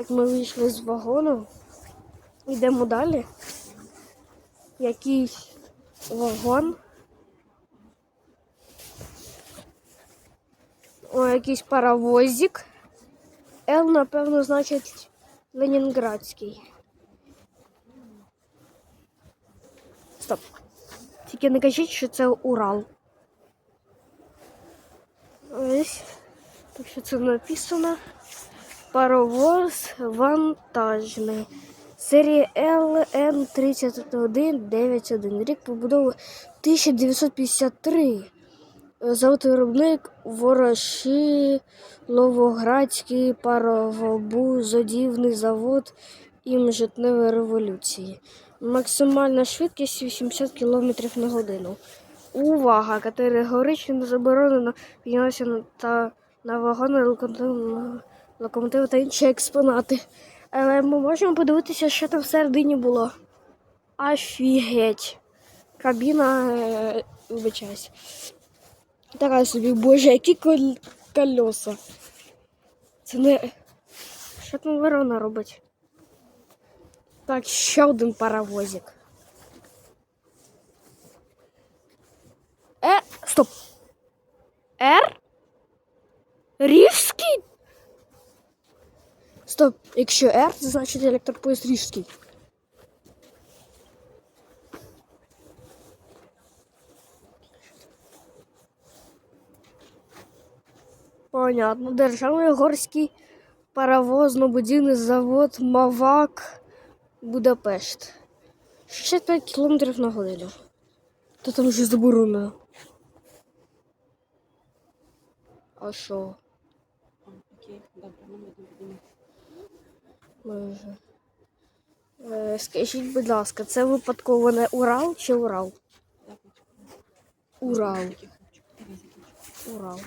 Як ми вийшли з вагону, йдемо далі. Якийсь вагон. О, якийсь паровозик. Л, напевно, значить Ленінградський. Стоп. Тільки не кажіть, що це Урал. Ось. Так що це написано. Паровоз вантажний. Серія LN3191. Рік побудови 1953. Завод-виробник Ворошиловоградський паровобузодівний завод ім житневої революції. Максимальна швидкість 80 км на годину. Увага! Категорично заборонено піднятися на, та, на вагони локомотив, локомотиви та інші експонати. Але ми можемо подивитися, що там всередині було. Офігеть. Кабіна, е, вибачаюсь. Така собі, боже, які кол- кольоса. Це не. Що там ворона робить? Так, ще один паровозик. Е, стоп. Р? Рівський? Стоп, якщо Р, це значить електропоїзд Рівський. Понятно. Державний горський паровозно-будівний завод Мавак Будапешт. 65 км на годину. Та там вже заборонено. А що? Окей, добре, ну ми будемо. Ми. Е, скажіть, будь ласка, це випадково не Урал чи Урал? Урал. Урал.